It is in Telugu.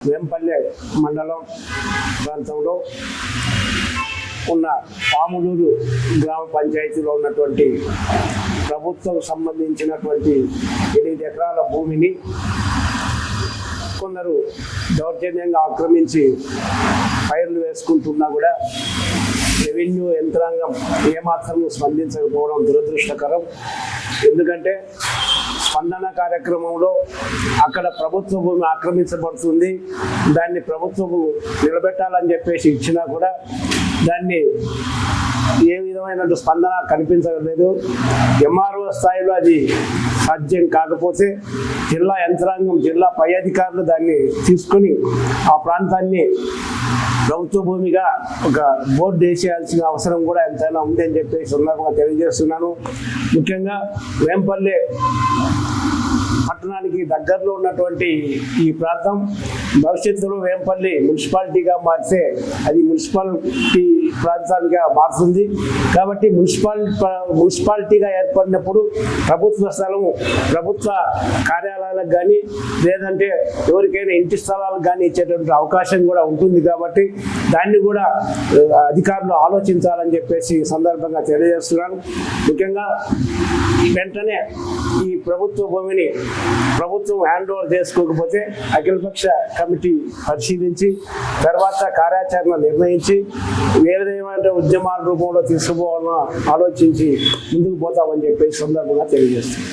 వేంపల్లె మండలం ప్రాంతంలో ఉన్న పాములూరు గ్రామ పంచాయతీలో ఉన్నటువంటి ప్రభుత్వం సంబంధించినటువంటి ఎనిమిది ఎకరాల భూమిని కొందరు దౌర్జన్యంగా ఆక్రమించి పైర్లు వేసుకుంటున్నా కూడా రెవెన్యూ యంత్రాంగం ఏమాత్రం స్పందించకపోవడం దురదృష్టకరం. ఎందుకంటే స్పందన కార్యక్రమంలో అక్కడ ప్రభుత్వ భూమి ఆక్రమించబడుతుంది. దాన్ని ప్రభుత్వము నిలబెట్టాలని చెప్పేసి ఇచ్చినా కూడా దాన్ని ఏ విధమైన స్పందన కనిపించలేదు. ఎంఆర్ఓ స్థాయిలో అది సాధ్యం కాకపోతే జిల్లా యంత్రాంగం జిల్లా పై అధికారులు దాన్ని తీసుకొని ఆ ప్రాంతాన్ని ప్రభుత్వ భూమిగా ఒక బోర్డు వేసేయాల్సిన అవసరం కూడా ఎంతైనా ఉంది అని చెప్పి సందర్భంగా తెలియజేస్తున్నాను. ముఖ్యంగా వేంపల్లె పట్టణానికి దగ్గరలో ఉన్నటువంటి ఈ ప్రాంతం భవిష్యత్తులో వేంపల్లి మున్సిపాలిటీగా మారితే అది మున్సిపాలిటీ ప్రాంతానికి మారుతుంది. కాబట్టి మున్సిపాల్ మున్సిపాలిటీగా ఏర్పడినప్పుడు ప్రభుత్వ స్థలము ప్రభుత్వ కార్యాలయాలకు కానీ లేదంటే ఎవరికైనా ఇంటి స్థలాలకు కానీ ఇచ్చేటువంటి అవకాశం కూడా ఉంటుంది కాబట్టి దాన్ని కూడా అధికారులు ఆలోచించాలని చెప్పేసి సందర్భంగా తెలియజేస్తున్నాను. ముఖ్యంగా వెంటనే ఈ ప్రభుత్వ భూమిని ప్రభుత్వం హ్యాండ్ ఓవర్ చేసుకోకపోతే అఖిలపక్ష కమిటీ పరిశీలించి తర్వాత కార్యాచరణ నిర్ణయించి వేరేదేమంటే ఉద్యమాల రూపంలో తీసుకుపోవాలని ఆలోచించి ముందుకు పోతామని చెప్పేసి సందర్భంగా తెలియజేస్తుంది